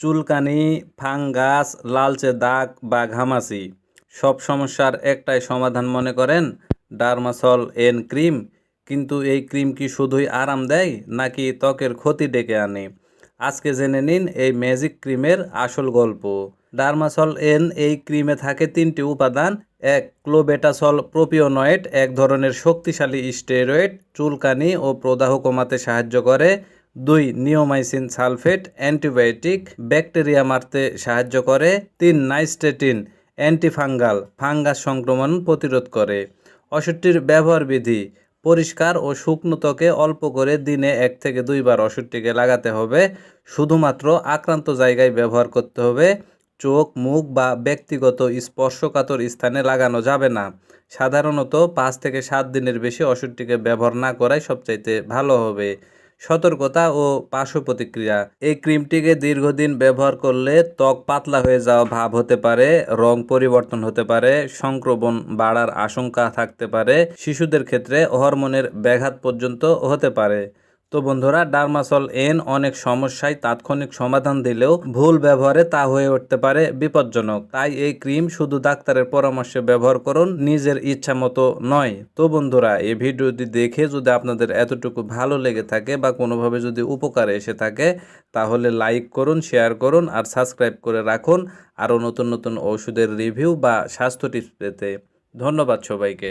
চুলকানি, ফাঙ্গাস, লালচে দাগ বা ঘামাচি, সব সমস্যার একটাই সমাধান মনে করেন ডার্মাসল এন ক্রিম। কিন্তু এই ক্রিম কি শুধুই আরাম দেয়, নাকি ত্বকের ক্ষতি ডেকে আনে? আজকে জেনে নিন এই ম্যাজিক ক্রিমের আসল গল্প। ডার্মাসল এন এই ক্রিমে থাকে তিনটি উপাদান। এক, ক্লোবেটাসল প্রোপিওনয়েড, এক ধরনের শক্তিশালী স্টেরয়েড, চুলকানি ও প্রদাহ কমাতে সাহায্য করে। দুই নিওমাইসিন সালফেট অ্যান্টিবায়োটিক ব্যাকটেরিয়া মারতে সাহায্য করে। তিন নাইস্টেটিন অ্যান্টিফাঙ্গাল ফাঙ্গাস সংক্রমণ প্রতিরোধ করে। ওষুধটির ব্যবহার বিধি, পরিষ্কার ও শুকনো ত্বকে অল্প করে দিনে এক থেকে দুইবার ওষুধটিকে লাগাতে হবে। শুধুমাত্র আক্রান্ত জায়গায় ব্যবহার করতে হবে। চোখ, মুখ বা ব্যক্তিগত স্পর্শকাতর স্থানে লাগানো যাবে না। সাধারণত পাঁচ থেকে সাত দিনের বেশি ওষুধটিকে ব্যবহার না করাই সবচাইতে ভালো হবে। সতর্কতা ও পার্শ্ব প্রতিক্রিয়া এই ক্রিমটিকে দীর্ঘদিন ব্যবহার করলে ত্বক পাতলা হয়ে যাওয়া ভাব হতে পারে, রং পরিবর্তন হতে পারে, সংক্রমণ বাড়ার আশঙ্কা থাকতে পারে, শিশুদের ক্ষেত্রে হরমোনের ব্যাঘাত পর্যন্ত হতে পারে। তো বন্ধুরা, ডার্মাসল এন অনেক সমস্যায় তাৎক্ষণিক সমাধান দিলেও ভুল ব্যবহারে তা হয়ে উঠতে পারে বিপজ্জনক। তাই এই ক্রিম শুধু ডাক্তারের পরামর্শে ব্যবহার করুন, নিজের ইচ্ছা মতো নয়। তো বন্ধুরা, এই ভিডিওটি দেখে যদি আপনাদের এতটুকু ভালো লেগে থাকে বা কোনোভাবে যদি উপকারে এসে থাকে, তাহলে লাইক করুন, শেয়ার করুন আর সাবস্ক্রাইব করে রাখুন আরও নতুন নতুন ওষুধের রিভিউ বা স্বাস্থ্য টিপস পেতে। ধন্যবাদ সবাইকে।